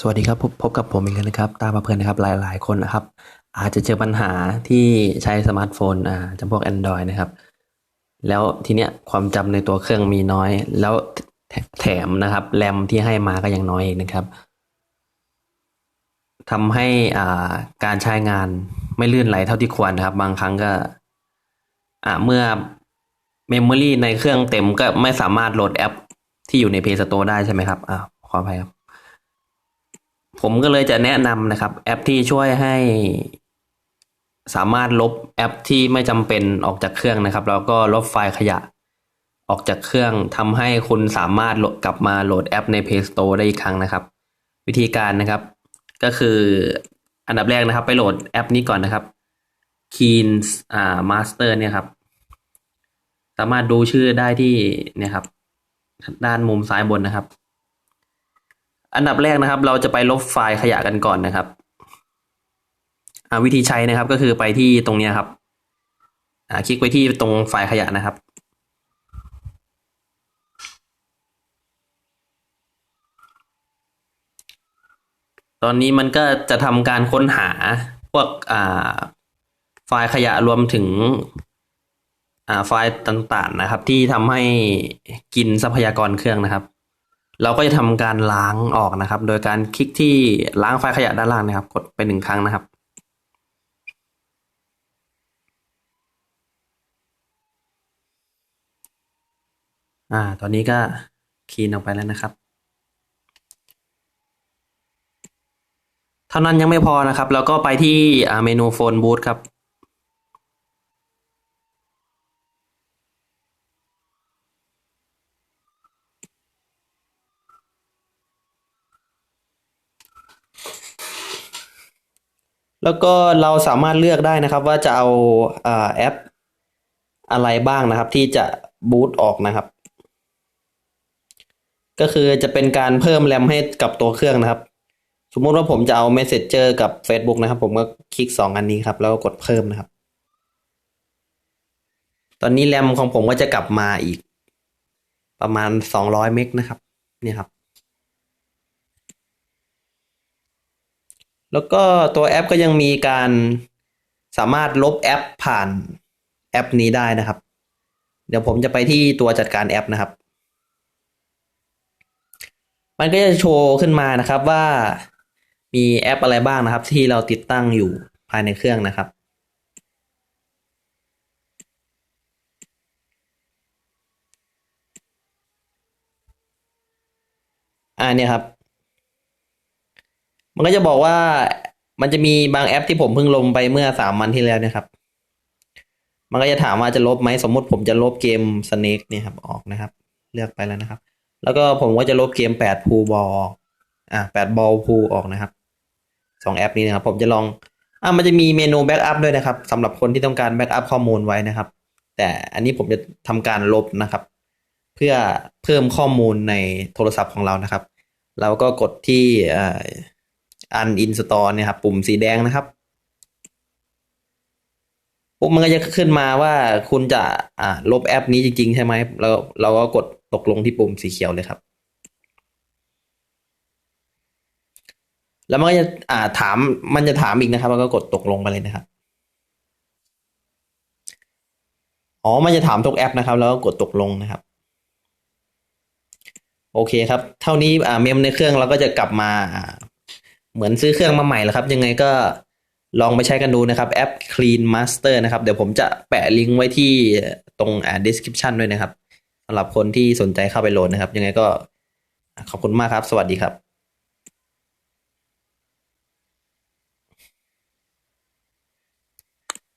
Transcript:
สวัสดีครับพบพบกับผมอีกแล้วนะครับ ตามมาเพื่อนนะครับหลาย ๆ คนนะครับ อาจจะเจอปัญหาที่ใช้สมาร์ทโฟนอ่าจำพวก Android นะครับ แล้วทีเนี้ยความจำในตัวเครื่องมีน้อย แล้วแถมนะครับแรมที่ให้มาก็ยังน้อยอีกนะครับทำให้อ่าการใช้งานไม่ลื่นไหลเท่าที่ควรนะครับ บางครั้งก็อ่าเมื่อเมมโมรีในเครื่องเต็มก็ไม่สามารถโหลดแอปที่อยู่ใน Play Store ได้ใช่ไหมครับอ่าขออภัยครับ ผมก็เลยจะแนะนำนะครับ แอปที่ช่วยให้ สามารถลบแอปที่ไม่จำเป็นออกจากเครื่องนะครับ แล้วก็ลบไฟล์ขยะ ออกจากเครื่องทำให้คุณสามารถกลับมาโหลดแอปใน Play Store ได้อีกครั้งนะครับ วิธีการนะครับ ก็คืออันดับแรกนะครับ ไปโหลดแอปนี้ก่อนนะครับ Keen อ่า Master เนี่ยครับ สามารถดูชื่อได้ที่เนี่ยครับ ด้านมุมซ้ายบนนะครับ อันดับแรกนะครับ เราจะไปลบไฟล์ขยะกันก่อนนะครับอวิธีใช้นะครับก็คือไปที่ตรงนี้ครับอ่าคลิกไปที่ตรงไฟล์ขยะนะครับตอนนี้มันก็จะทำการค้นหาพวกอ่าไฟล์ขยะรวมถึงอ่าไฟล์ต่างๆนะครับ ที่ทำให้กินทรัพยากรเครื่องนะครับ เราก็จะทำการล้างออกนะครับ โดยการคลิกที่ล้างไฟล์ขยะด้านล่างนะครับ กดไปหนึ่งครั้งนะครับ อ่า ตอนนี้ก็คีนออกไปแล้วนะครับ เท่านั้นยังไม่พอนะครับ แล้วก็ไปที่เมนูโฟนบูธครับ แล้วก็เราสามารถเลือกได้นะครับว่าจะเอาอแอปอะไรบ้างนะครับ ที่จะบูตออกนะครับ ก็คือจะเป็นการเพิ่มแรมให้กับตัวเครื่องนะครับ สมมติว่าผมจะเอา Messenger กับ Facebook นะครับ ผมก็คลิกสองอันนี้ครับ แล้วก็กดเพิ่มนะครับ ตอนนี้แรมของผมก็จะกลับมาอีก ประมาณสองร้อยเมกนะครับ เนี่ยครับ แล้วก็ตัวแอปก็ยังมีการสามารถลบแอปผ่านแอปนี้ได้นะครับ เดี๋ยวผมจะไปที่ตัวจัดการแอปนะครับ มันก็จะโชว์ขึ้นมานะครับว่ามีแอปอะไรบ้างนะครับ ที่เราติดตั้งอยู่ภายในเครื่องนะครับอ่าเนี่ยครับ มันก็จะบอกว่ามันจะมีบางแอปที่ผมเพิ่งลงไปเมื่อสามวันที่แล้วนะครับ มันก็จะถามว่าจะลบไหมสมมติผมจะลบเกม Snake เนี่ยครับออกนะครับ เลือกไปแล้วนะครับ แล้วก็ผมก็จะลบเกมแปดพูบอลอ่าแปดบอลพูออกนะครับสองแอปนี้นะครับ ผมจะลองอ่ามันจะมีเมนูแบ็กอัพด้วยนะครับสำหรับคนที่ต้องการแบ็กอัพข้อมูลไว้นะครับ แต่อันนี้ผมจะทำการลบนะครับ เพื่อเพิ่มข้อมูลในโทรศัพท์ของเรานะครับ เราก็กดที่ อันอินสตอลเนี่ยครับปุ่มสีแดงนะครับปุ๊บมันก็จะขึ้นมาว่าคุณจะอ่าลบแอปนี้จริง ๆ ใช่ไหมเราเราก็กดตกลงที่ปุ่มสีเขียวเลยครับ แล้วมันก็จะอ่าถามมันจะถามอีกนะครับ แล้วก็กดตกลงไปเลยนะครับอ๋อมันจะถามทุกแอปนะครับ แล้วก็กดตกลงนะครับ โอเคครับ เท่านี้อ่าเมมในเครื่องเราก็จะกลับมาอ่า เหมือนซื้อเครื่องมาใหม่แล้วครับ ยังไงก็ลองไปใช้กันดูนะครับ แอป Clean Master นะครับ เดี๋ยวผมจะแปะลิงก์ไว้ที่ตรงอ่า description ด้วยนะครับสำหรับคนที่สนใจเข้าไปโหลดนะครับ ยังไงก็ขอบคุณมากครับ สวัสดีครับ